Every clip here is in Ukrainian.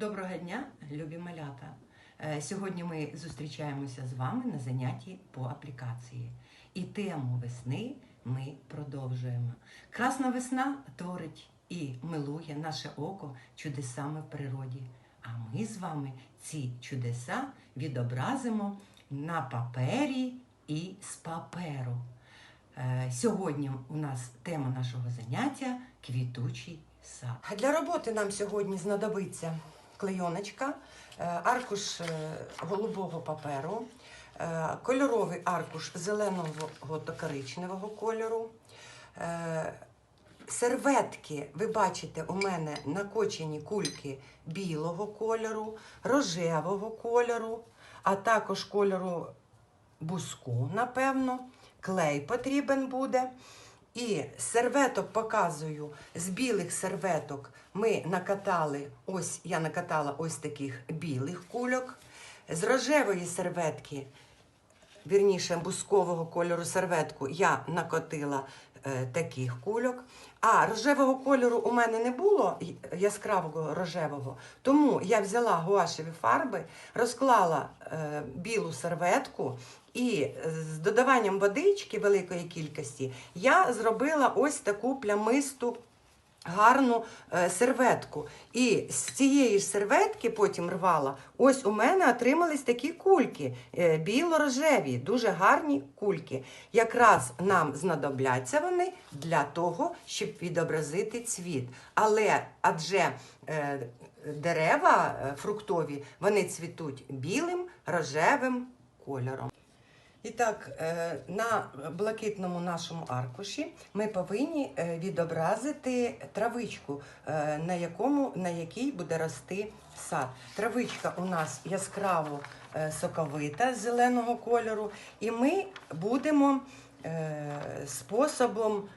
Доброго дня, любі малята! Е, Сьогодні ми зустрічаємося з вами на занятті по аплікації. І тему весни ми продовжуємо. Красна весна творить і милує наше око чудесами в природі. А ми з вами ці чудеса відобразимо на папері і з паперу. Е, Сьогодні у нас тема нашого заняття квітучий сад. Для роботи нам сьогодні знадобиться клейоночка, е, аркуш е, голубого паперу, е, кольоровий аркуш зеленого та коричневого кольору. Серветки, ви бачите, у мене накочені кульки білого кольору, рожевого кольору, а також кольору буску, напевно. Клей потрібен буде. І серветок показую, з білих серветок ми накатали, ось я накатала ось таких білих кульок. З рожевої серветки, вірніше, бускового кольору серветку, я накотила е, таких кульок. А рожевого кольору у мене не було яскравого рожевого, тому я взяла гуашеві фарби, розклала е, білу серветку і з додаванням водички великої кількості я зробила ось таку плямисту гарну е, серветку. І з цієї ж серветки потім рвала. Ось у мене отримались такі кульки, е, біло-рожеві, дуже гарні кульки. Якраз нам знадобляться вони для того, щоб відобразити цвіт. Але адже е, дерева фруктові, вони цвітуть білим, рожевим кольором. І так, е, на блакитному нашому аркуші ми повинні е, відобразити травичку, е, на, якому, на якій буде рости сад. Травичка у нас яскраво соковита зеленого кольору, і ми будемо способом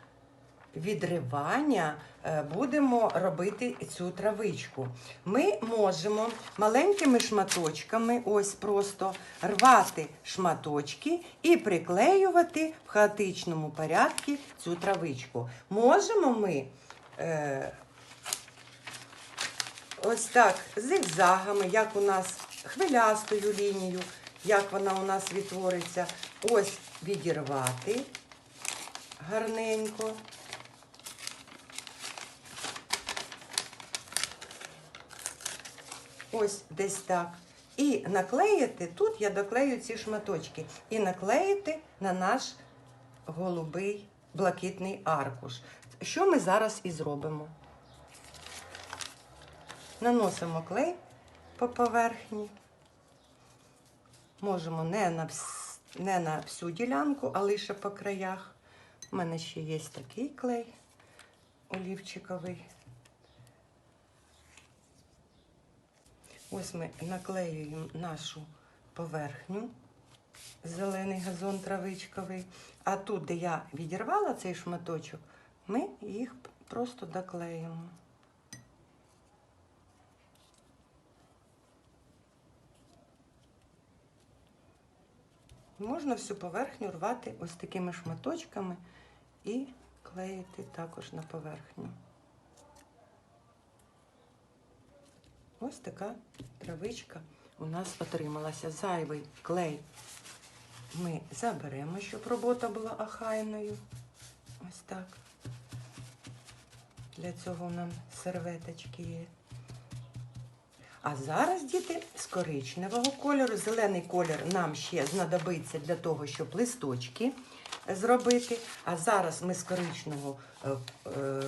відривання е, будемо робити цю травичку. Ми можемо маленькими шматочками, ось просто рвати шматочки і приклеювати в хаотичному порядку цю травичку. Можемо ми е, ось так зигзагами, як у нас хвилястою лінією, як вона у нас відтвориться, ось відірвати гарненько. Ось десь так. І наклеїти, тут я доклею ці шматочки, і наклеїти на наш голубий блакитний аркуш. Що ми зараз і зробимо? Наносимо клей по поверхні. Можемо не на, не на всю ділянку, а лише по краях. У мене ще є такий клей олівчиковий. Ось ми наклеюємо нашу поверхню, зелений газон травичковий. А тут, де я відірвала цей шматочок, ми їх просто доклеїмо. Можна всю поверхню рвати ось такими шматочками і клеїти також на поверхню. Ось така травичка у нас отрималася. Зайвий клей ми заберемо, щоб робота була охайною. Ось так. Для цього нам серветочки є. А зараз, діти, з коричневого кольору. Зелений колір нам ще знадобиться для того, щоб листочки зробити. А зараз ми з коричневого е, е,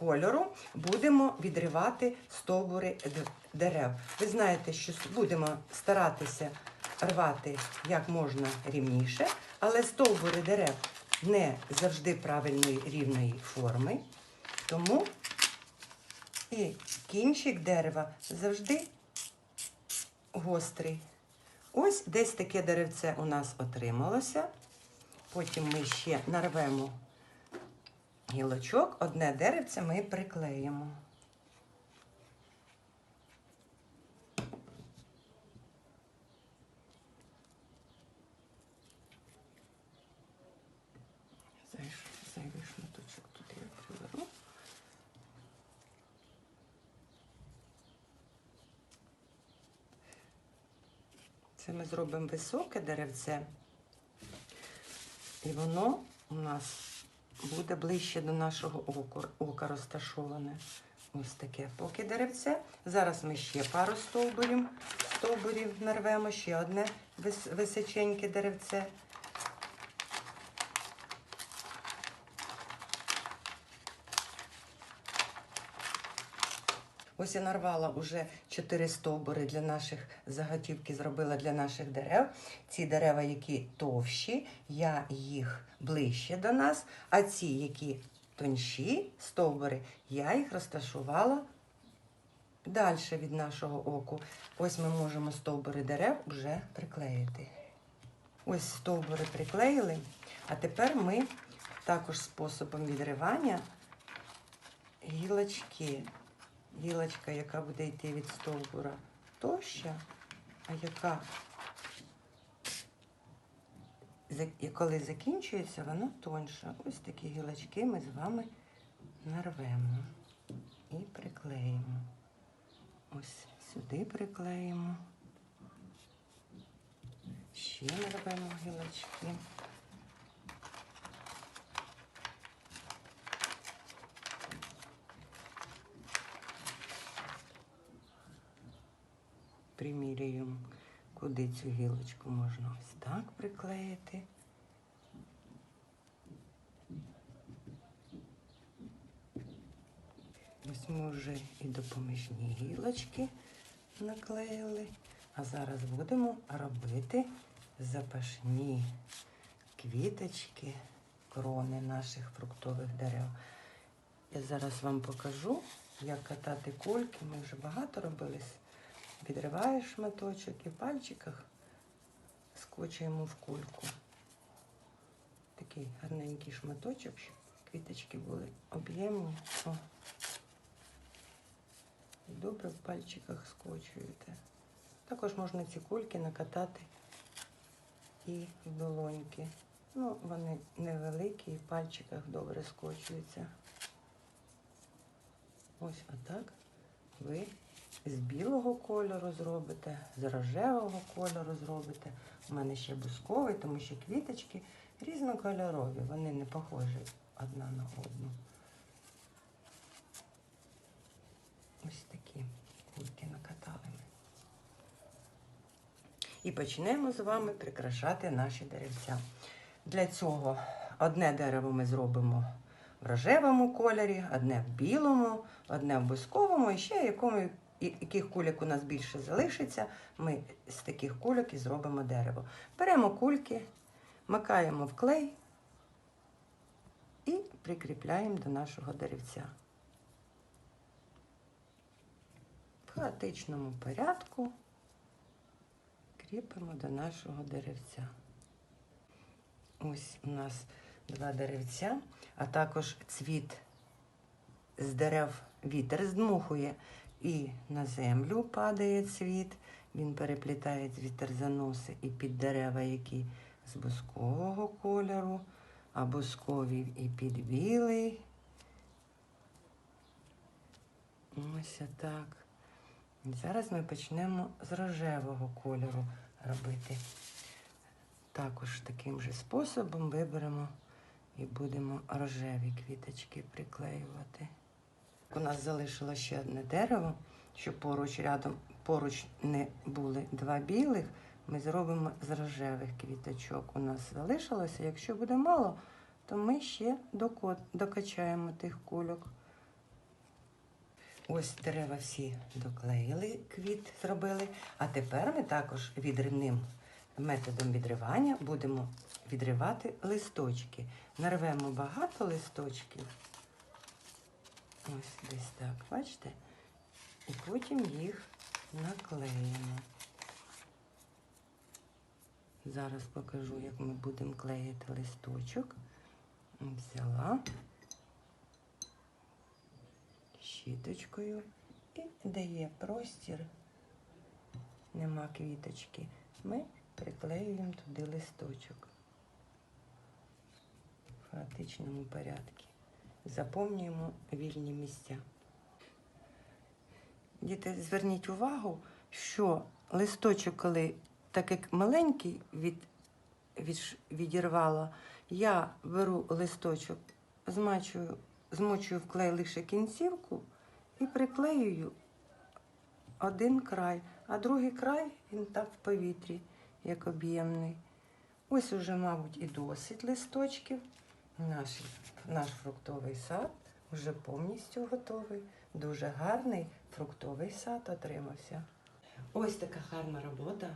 кольору будемо відривати стовбури дерев. Ви знаєте, що будемо старатися рвати як можна рівніше, але стовбури дерев не завжди правильної рівної форми. Тому і кінчик дерева завжди гострий. Ось десь таке деревце у нас отрималося. Потім ми ще нарвемо гілочок, одне деревце ми приклеїмо. Зайвий шматочок тут я приберу. Це ми зробимо високе деревце. І воно у нас буде ближче до нашого ока розташоване. Ось таке поки деревце. Зараз ми ще пару стовбурів, стовбурів нарвемо, ще одне вис- височеньке деревце. Ось я нарвала вже чотири стовбури для наших заготівки, зробила для наших дерев. Ці дерева, які товщі, я їх ближче до нас, а ці, які тонші стовбури, я їх розташувала далі від нашого оку. Ось ми можемо стовбури дерев вже приклеїти. Ось стовбури приклеїли, а тепер ми також способом відривання гілочки гілочка, яка буде йти від стовбура, товща, а яка коли закінчується, вона тонша. Ось такі гілочки ми з вами нарвемо і приклеїмо. Ось сюди приклеїмо. Ще нарвемо гілочки. Куди цю гілочку можна ось так приклеїти. Ось ми вже і допоміжні гілочки наклеїли, а зараз будемо робити запашні квіточки, крони наших фруктових дерев. Я зараз вам покажу, як катати кульки. Ми вже багато робили Відриваєш шматочок і в пальчиках скочуємо в кульку. Такий гарненький шматочок, щоб квіточки були об'ємні. Добре в пальчиках скочуєте. Також можна ці кульки накатати і в долоньки. Ну, вони невеликі і в пальчиках добре скочуються. Ось отак ви з білого кольору зробите, з рожевого кольору зробите. У мене ще бусковий, тому що квіточки різнокольорові, вони не похожі одна на одну. Ось такі кульки накатали ми. І почнемо з вами прикрашати наші деревця. Для цього одне дерево ми зробимо в рожевому кольорі, одне в білому, одне в бусковому і ще якому яких кульок у нас більше залишиться, ми з таких кульок і зробимо дерево. Беремо кульки, макаємо в клей і прикріпляємо до нашого деревця. В хаотичному порядку кріпимо до нашого деревця. Ось у нас два деревця, а також цвіт з дерев вітер здмухує. І на землю падає цвіт, він переплітає вітер заноси і під дерева, які з бускового кольору, а бускові і під білий. Ось так. Зараз ми почнемо з рожевого кольору робити. Також таким же способом виберемо і будемо рожеві квіточки приклеювати. У нас залишилось ще одне дерево, щоб поруч рядом поруч не були два білих. Ми зробимо з рожевих квіточок. У нас залишилося. Якщо буде мало, то ми ще докачаємо тих кульок. Ось дерева всі доклеїли, квіт зробили. А тепер ми також відривним методом відривання будемо відривати листочки. Нарвемо багато листочків. Ось десь так, бачите? І потім їх наклеїмо. Зараз покажу, як ми будемо клеїти листочок. Взяла щіточкою і дає простір, нема квіточки. Ми приклеюємо туди листочок в хаотичному порядку. Заповнюємо вільні місця. Діти, зверніть увагу, що листочок, коли так як маленький від, від, відірвала, я беру листочок, змачую, змочую в клей лише кінцівку і приклеюю один край, а другий край він так в повітрі, як об'ємний. Ось уже, мабуть, і досить листочків. Наш, наш фруктовий сад вже повністю готовий. Дуже гарний фруктовий сад отримався. Ось така гарна робота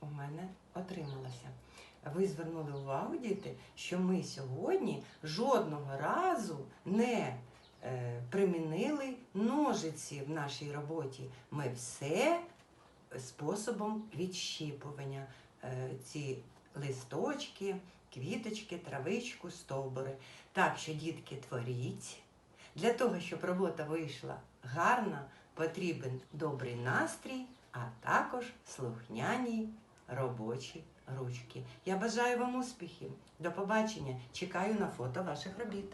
у мене отрималася. Ви звернули увагу, діти, що ми сьогодні жодного разу не е, примінили ножиці в нашій роботі. Ми все способом відщіпування. Е, ці листочки, квіточки, травичку, стовбури. Так що, дітки, творіть. Для того, щоб робота вийшла гарна, потрібен добрий настрій, а також слухняні робочі ручки. Я бажаю вам успіхів. До побачення. Чекаю на фото ваших робіт.